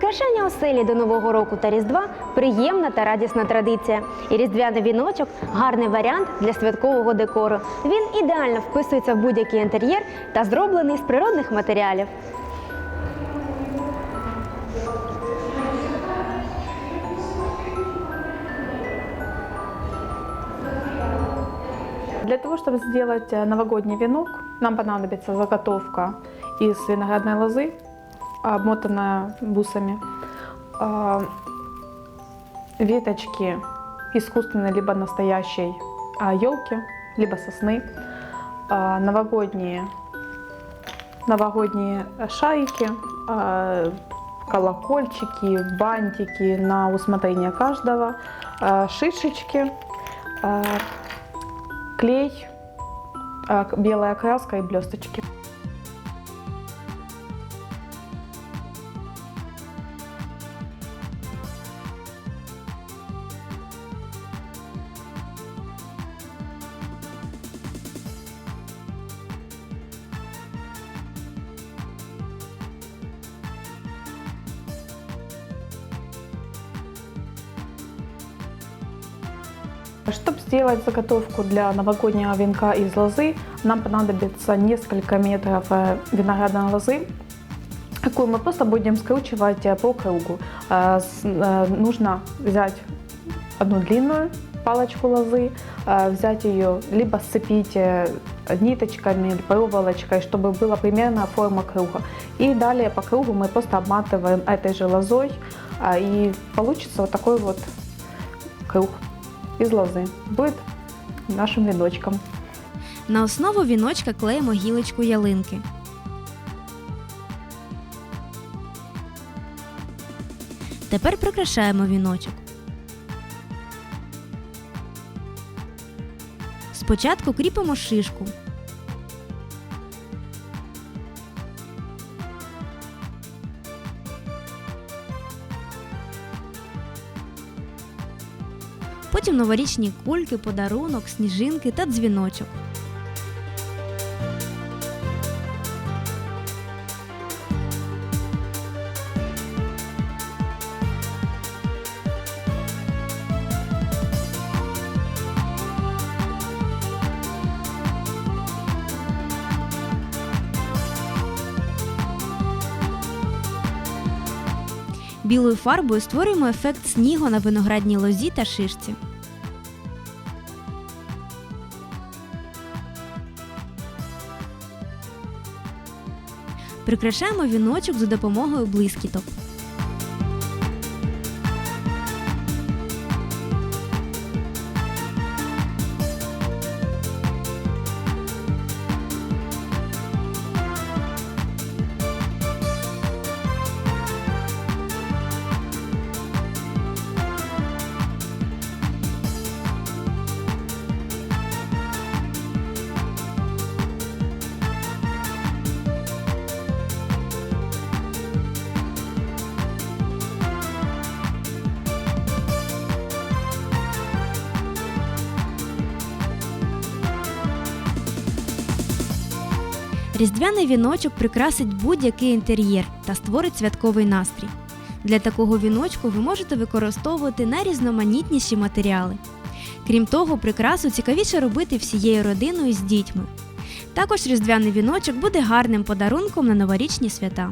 Прикрашання оселі до Нового року та Різдва приємна та радісна традиція. І різдвяний віночок гарний варіант для святкового декору. Він ідеально вписується в будь-який інтер'єр та зроблений з природних матеріалів. Для того, чтобы сделать э, новогодний венок, нам понадобится заготовка из виноградной лозы, Обмотанная бусами, а, веточки искусственной либо настоящей елки, либо сосны, а, новогодние, новогодние шарики, а, колокольчики, бантики на усмотрение каждого, а, шишечки, а, клей, а, белая краска и блесточки. Чтобы сделать заготовку для новогоднего венка из лозы, нам понадобится несколько метров э, виноградной лозы, какую мы просто будем скручивать э, по кругу. Э, Нужно взять одну длинную палочку лозы, взять ее, либо сцепить ниточками или проволочкой, чтобы была примерно форма круга. И далее по кругу мы просто обматываем этой же лозой, и получится вот такой вот круг из лози. Будет нашим віночком. На основу віночка клеїмо гілочку ялинки. Тепер прикрашаємо віночок. Спочатку кріпимо шишку. Потім новорічні кульки, подарунок, сніжинки та дзвіночок. Білою фарбою створюємо ефект снігу на виноградній лозі та шишці. Прикрашаємо віночок за допомогою блискіток. Різдвяний віночок прикрасить будь-який інтер'єр та створить святковий настрій. Для такого віночку ви можете використовувати найрізноманітніші матеріали. Крім того, прикрасу цікавіше робити всією родиною з дітьми. Також різдвяний віночок буде гарним подарунком на новорічні свята.